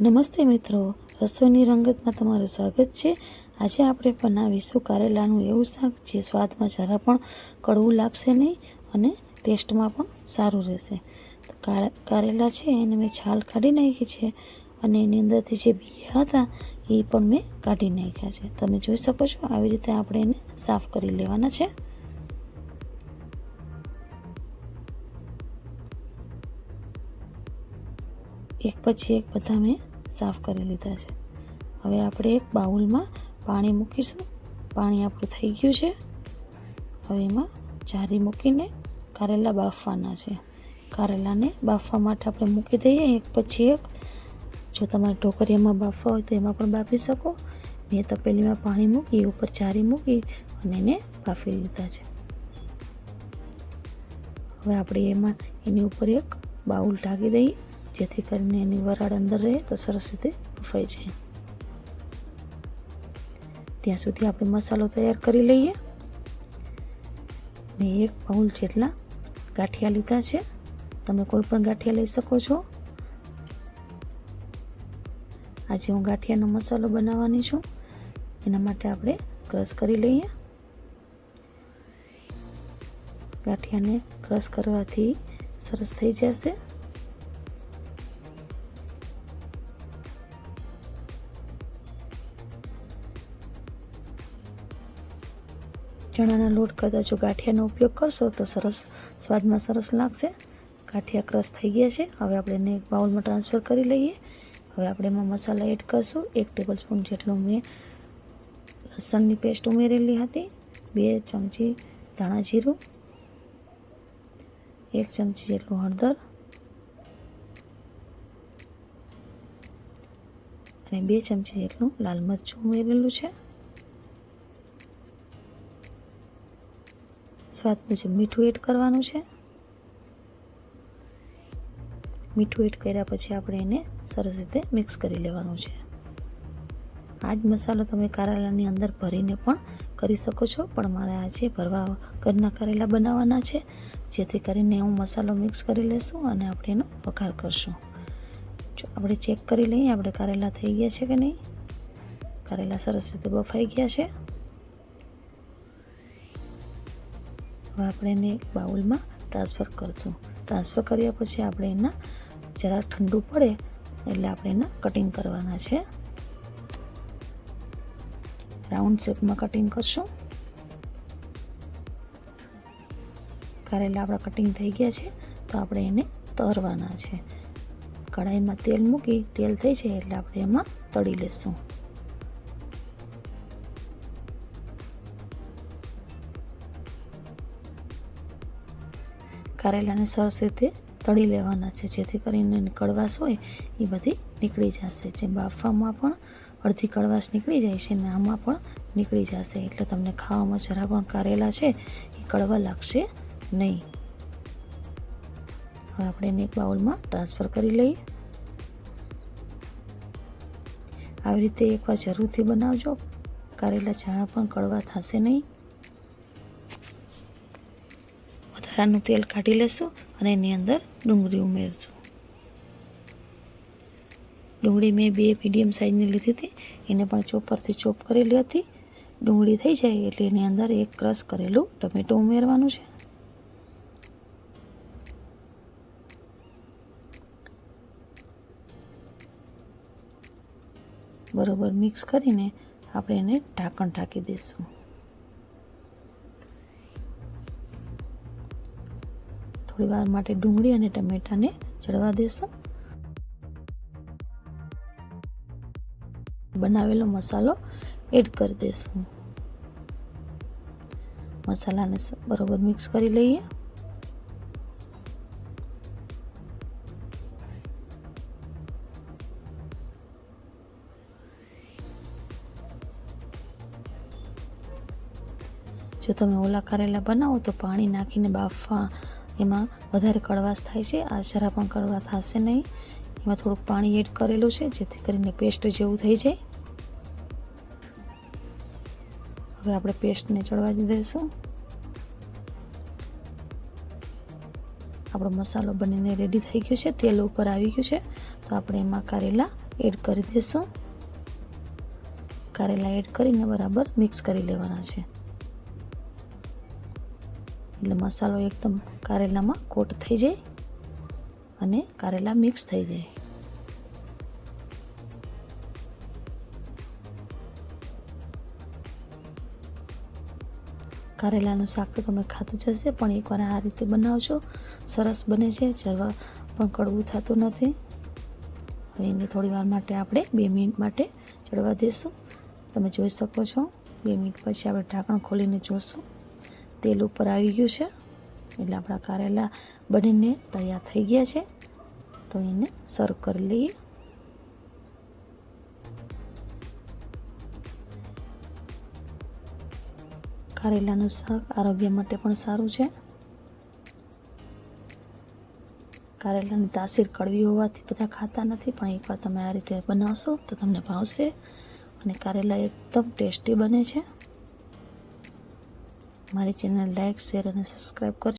નમસ્તે મિત્રો, રસોઈની રંગતમાં તમારું સ્વાગત છે. આજે આપણે બનાવીશું કારેલાનું એવું શાક જે સ્વાદમાં જરા પણ કડવું લાગશે નહીં અને ટેસ્ટમાં પણ સારું રહેશે. તો કારેલા છે એને મેં છાલ કાઢી નાખી છે અને એની અંદરથી જે બીયા હતા એ પણ મેં કાઢી નાખ્યા છે. તમે જોઈ શકો છો આવી રીતે આપણે એને સાફ કરી લેવાના છે. એક પછી એક બધા મેં સાફ કરી લીધા છે. હવે આપણે એક બાઉલમાં પાણી મૂકીશું. પાણી આપણું થઈ ગયું છે. હવે એમાં જારી મૂકીને કારેલા બાફવાના છે. કારેલાને બાફવા માટે આપણે મૂકી દઈએ એક પછી એક. જો તમારે ઢોકરિયામાં બાફવા હોય તો એમાં પણ બાફી શકો. મેં તપેલીમાં પાણી મૂકી, ઉપર જારી મૂકી અને એને બાફી લીધા છે. હવે આપણે એમાં એની ઉપર એક બાઉલ ઢાંકી દઈએ. જેથી કરીને એની વરાળ અંદર રહે તો સરસ રીતે બફાઈ જાય. ત્યાં સુધી આપણે મસાલો તૈયાર કરી લઈએ. મેં એક બાઉલ જેટલા ગાંઠિયા લીધા છે. તમે કોઈ પણ ગાંઠિયા લઈ શકો છો. આજે હું ગાંઠિયાનો મસાલો બનાવવાની છું. એના માટે આપણે ક્રશ કરી લઈએ. ગાંઠિયાને ક્રશ કરવાથી સરસ થઈ જશે. ચણાના લોટ જો ગાંઠિયાનો ઉપયોગ કરશો તો સરસ, સ્વાદમાં સરસ લાગશે. ગાંઠિયા ક્રશ થઈ ગયા છે. હવે આપણે એને એક બાઉલમાં ટ્રાન્સફર કરી લઈએ. હવે આપણે એમાં મસાલા એડ કરશું. એક ટેબલ સ્પૂન જેટલું મેં લસણની પેસ્ટ ઉમેરેલી હતી. બે ચમચી ધાણા જીરું. એક ચમચી જેટલું હળદર. અને બે ચમચી જેટલું લાલ મરચું ઉમેરેલું છે. સ્વાદ મુજબ મીઠું એડ કરવાનું છે. મીઠું એડ કર્યા પછી આપણે એને સરસ રીતે મિક્સ કરી લેવાનું છે. આ જ મસાલો તમે કારેલાની અંદર ભરીને પણ કરી શકો છો, પણ મારે આજે ભરવા ઘરના કારેલા બનાવવાના છે, જેથી કરીને હું મસાલો મિક્સ કરી લેશું અને આપણે એનો વઘાર કરશું. જો આપણે ચેક કરી લઈએ આપણે કારેલા થઈ ગયા છે કે નહીં? કારેલા સરસ રીતે બફાઈ ગયા છે. હવે આપણે એને એક બાઉલમાં ટ્રાન્સફર કરશું. ટ્રાન્સફર કર્યા પછી આપણે એના જરા ઠંડુ પડે એટલે આપણે એના કટિંગ કરવાના છે. રાઉન્ડ શેપમાં કટિંગ કરશું. કારેલા આપણા કટિંગ થઈ ગયા છે, તો આપણે એને તરવાના છે. કઢાઈમાં તેલ મૂકી, તેલ થઈ જાય એટલે આપણે એમાં તળી લેશું. કારેલાને સરસ રીતે તળી લેવાના છે. જેથી કરીને કડવાશ હોય એ બધી નીકળી જશે. જે બાફવામાં પણ અડધી કડવાશ નીકળી જાય છે અને આમાં પણ નીકળી જશે. એટલે તમને ખાવામાં જરા પણ કારેલા છે, એ કડવા લાગશે નહીં. હવે આપણે એને એક બાઉલમાં ટ્રાન્સફર કરી લઈએ. આવી રીતે એકવાર જરૂરથી બનાવજો. કારેલા ચણા પણ કડવા થશે નહીં. વધારાનું તેલ કાઢી લેશું અને એની અંદર ડુંગળી ઉમેરશું. ડુંગળી મેં બે મીડિયમ સાઇઝની લીધી હતી. એને પણ ચોપરથી ચોપ કરેલી હતી. ડુંગળી થઈ જાય એટલે એની અંદર એક ક્રશ કરેલું ટમેટું ઉમેરવાનું છે. બરોબર મિક્સ કરીને આપણે એને ઢાંકણ ઢાંકી દઈશું. થોડી વાર માટે ડુંગળી અને ટમેટાને ચડવા દેશું. બનાવેલો મસાલો એડ કરી દેશું. મસાલાને બરોબર મિક્સ કરી લઈએ. જો તમે ઓલા કરેલા બનાવો તો પાણી નાખીને બાફવા એમાં વધારે કડવાશ થાય છે, આ જરા પણ કડવા થશે નહીં. એમાં થોડુંક પાણી એડ કરેલું છે, જેથી કરીને પેસ્ટ જેવું થઈ જાય. હવે આપણે પેસ્ટને ચડવા જ દઈશું આપણો મસાલો બનીને રેડી થઈ ગયો છે, તેલ ઉપર આવી ગયું છે, તો આપણે એમાં કારેલા એડ કરી દઈશું કારેલા એડ કરીને બરાબર મિક્સ કરી લેવાના છે. એટલે મસાલો એકદમ કારેલામાં કોટ થઈ જાય અને કારેલા મિક્સ થઈ જાય. કારેલાનું શાક તો તમે ખાતું જ હશે, પણ એકવાર આ રીતે બનાવજો. સરસ બને છે, જરવા પણ કડવું થતું નથી. હવે એને થોડી વાર માટે આપણે બે મિનિટ માટે ચડવા દઈશું તમે જોઈ શકો છો, બે મિનિટ પછી આપણે ઢાંકણ ખોલીને જોશું. તેલ ઉપર આવી ગયું છે. એટલે આપણા કારેલા બનીને તૈયાર થઈ ગયા છે. તો એને સર્વ કરી લઈએ. કારેલાનું શાક આરોગ્ય માટે પણ સારું છે. કારેલાની તાસીર કડવી હોવાથી બધા ખાતા નથી, પણ એકવાર તમે આ રીતે બનાવશો તો તમને ભાવશે. અને કારેલા એકદમ ટેસ્ટી બને છે. મારી ચેનલ લાઇક શેર અને સબસ્ક્રાઈબ કરજો.